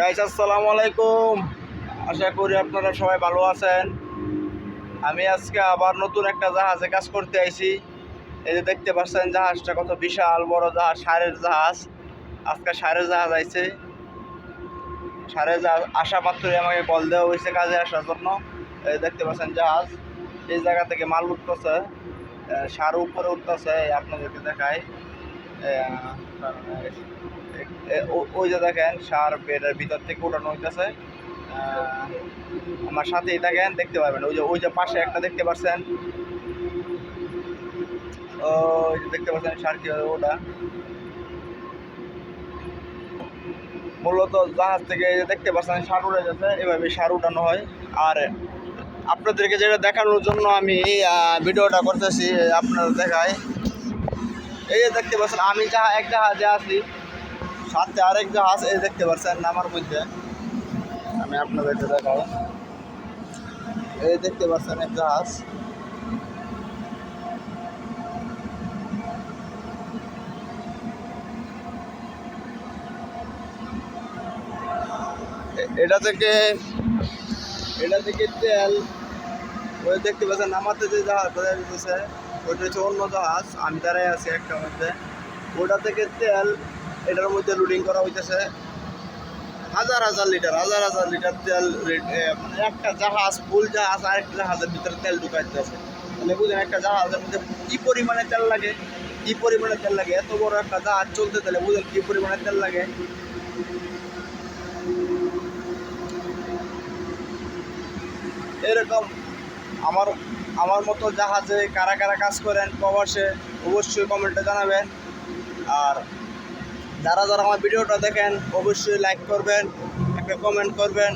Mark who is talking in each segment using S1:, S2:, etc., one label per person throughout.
S1: Guys আসসালামু আলাইকুম। আশা করি আপনারা সবাই ভালো আছেন। আমি আজকে আবার নতুন একটা জাহাজে কাজ করতে আইছি। এই যে দেখতে পাচ্ছেন, জাহাজটা কত বিশাল, বড় জাহাজ, সারের জাহাজ। আজকে সারের জাহাজ আইছে। সারের জাহাজ আশা পাত্রে আমাকে কল দেওয়া হয়েছে কাজে আসার জন্য। এই দেখতে পাচ্ছেন জাহাজ, এই জায়গা থেকে মাল উঠতেছে। সার উপরে উঠতেছে আপনাদেরকে দেখায় ওই যে দেখেন, সার বেডের ভিতর থেকে উঠানো হইতেছে। আমার সাথেই দেখেন দেখতে পাবেন ওই যে ওই যে পাশে একটা দেখতে পাচ্ছেন ওই যে দেখতে পাচ্ছেন সার কি ওটা মূলত জাহাজ থেকে দেখতে পাচ্ছেন, সার উড়ে যাচ্ছে এভাবে সার উঠানো হয়। আর আপনাদেরকে যেটা দেখানোর জন্য আমি ভিডিওটা করতেছি, আপনারা দেখায়। এই দেখতে পাচ্ছেন, আমি যা এক জাহাজে আছি সাথে আরেক জাহাজ এই দেখতে পাচ্ছেন নামার মধ্যে। আমি আপনাদেরকে দেখাই এই দেখতে পাচ্ছেন এক জাহাজ এটা থেকে এটা থেকে তেল, ওই দেখতে পাচ্ছেন নামাতে যে জাহাজ বোঝা যেতেছে ওইটা হচ্ছে অন্য জাহাজ, আমি দাঁড়াই আছি একটা মধ্যে। ওটা থেকে তেল, এটার মধ্যে লোডিং করা হইতেছে। হাজার হাজার লিটার হাজার হাজার লিটার তেল মানে একটা জাহাজ ফুল জাহাজ আর একটা জাহাজের ভিতরে তেল ঢুকাইতেছে মানে বুঝলেন একটা জাহাজের মধ্যে কি পরিমাণে তেল লাগে? কি পরিমাণে তেল লাগে? এত বড় একটা জাহাজ চলতে তাহলে বুঝলেন কি পরিমাণে তেল লাগে? এরকম আমার আমার মতো জাহাজে কারা কারা কাজ করেন প্রবাসে অবশ্যই কমেন্টে জানাবেন। আর যারা যারা আমার ভিডিওটা দেখেন, অবশ্যই লাইক করবেন, একটা কমেন্ট করবেন।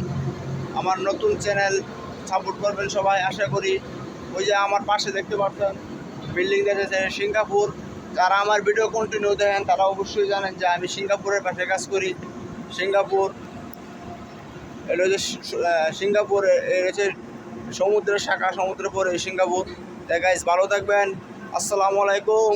S1: আমার নতুন চ্যানেল সাপোর্ট করবেন সবাই, আশা করি। ওই যে আমার পাশে দেখতে পাচ্ছেন বিল্ডিং দেখেছে সিঙ্গাপুর। যারা আমার ভিডিও কন্টিনিউ দেখেন, তারা অবশ্যই জানেন যে আমি সিঙ্গাপুরের পাশে কাজ করি। সিঙ্গাপুর এটা হচ্ছে সিঙ্গাপুর হচ্ছে সমুদ্রের শাখা সমুদ্রের পরে সিঙ্গাপুর। গাইজ ভালো থাকবেন। আসসালামু আলাইকুম।